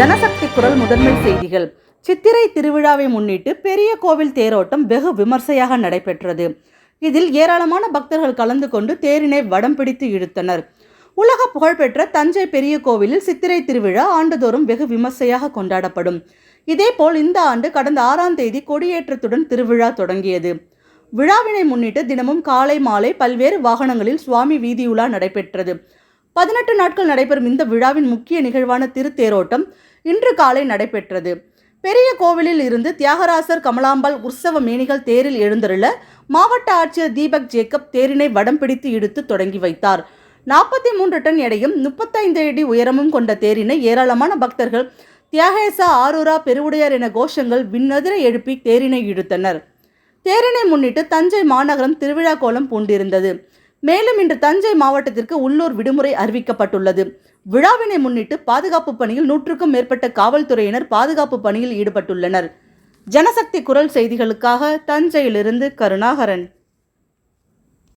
ஜனசக்தி குரல் முதன்மை செய்திகள். சித்திரை திருவிழாவை முன்னிட்டு பெரிய கோவில் தேரோட்டம் வெகு விமர்சையாக நடைபெற்றது. இதில் ஏராளமான பக்தர்கள் கலந்து கொண்டு தேரினை வடம் பிடித்து இழுத்தனர். உலக புகழ்பெற்ற தஞ்சை பெரிய கோவிலில் சித்திரை திருவிழா ஆண்டுதோறும் வெகு விமர்சையாக கொண்டாடப்படும். இதேபோல் இந்த ஆண்டு கடந்த ஆறாம் தேதி கொடியேற்றத்துடன் திருவிழா தொடங்கியது. விழாவினை முன்னிட்டு தினமும் காலை மாலை பல்வேறு வாகனங்களில் சுவாமி வீதியுலா நடைபெற்றது. பதினெட்டு நாட்கள் நடைபெறும் இந்த விழாவின் முக்கிய நிகழ்வான திருத்தேரோட்டம் இன்று காலை நடைபெற்றது. பெரிய கோவிலில் இருந்து தியாகராசர் கமலாம்பாள் உற்சவ மேனிகள் தேரில் எழுந்தருள மாவட்ட ஆட்சியர் தீபக் ஜேக்கப் தேரினை வடம் பிடித்து இழுத்து தொடங்கி வைத்தார். நாற்பத்தி மூன்று டன் எடையும் முப்பத்தைந்து அடி உயரமும் கொண்ட தேரினை ஏராளமான பக்தர்கள் தியாகேசா ஆரூரா பெருவுடையார் என கோஷங்கள் விண்ணதிர எழுப்பி தேரினை இழுத்தனர். தேரினை முன்னிட்டு தஞ்சை மாநகரம் திருவிழா கோலம் பூண்டிருந்தது. மேலும் இன்று தஞ்சை மாவட்டத்திற்கு உள்ளூர் விடுமுறை அறிவிக்கப்பட்டுள்ளது. விழாவினை முன்னிட்டு பாதுகாப்பு பணியில் நூற்றுக்கும் மேற்பட்ட காவல்துறையினர் பாதுகாப்பு பணியில் ஈடுபட்டுள்ளனர். ஜனசக்தி குரல் செய்திகளுக்காக தஞ்சையிலிருந்து கருணாகரன்.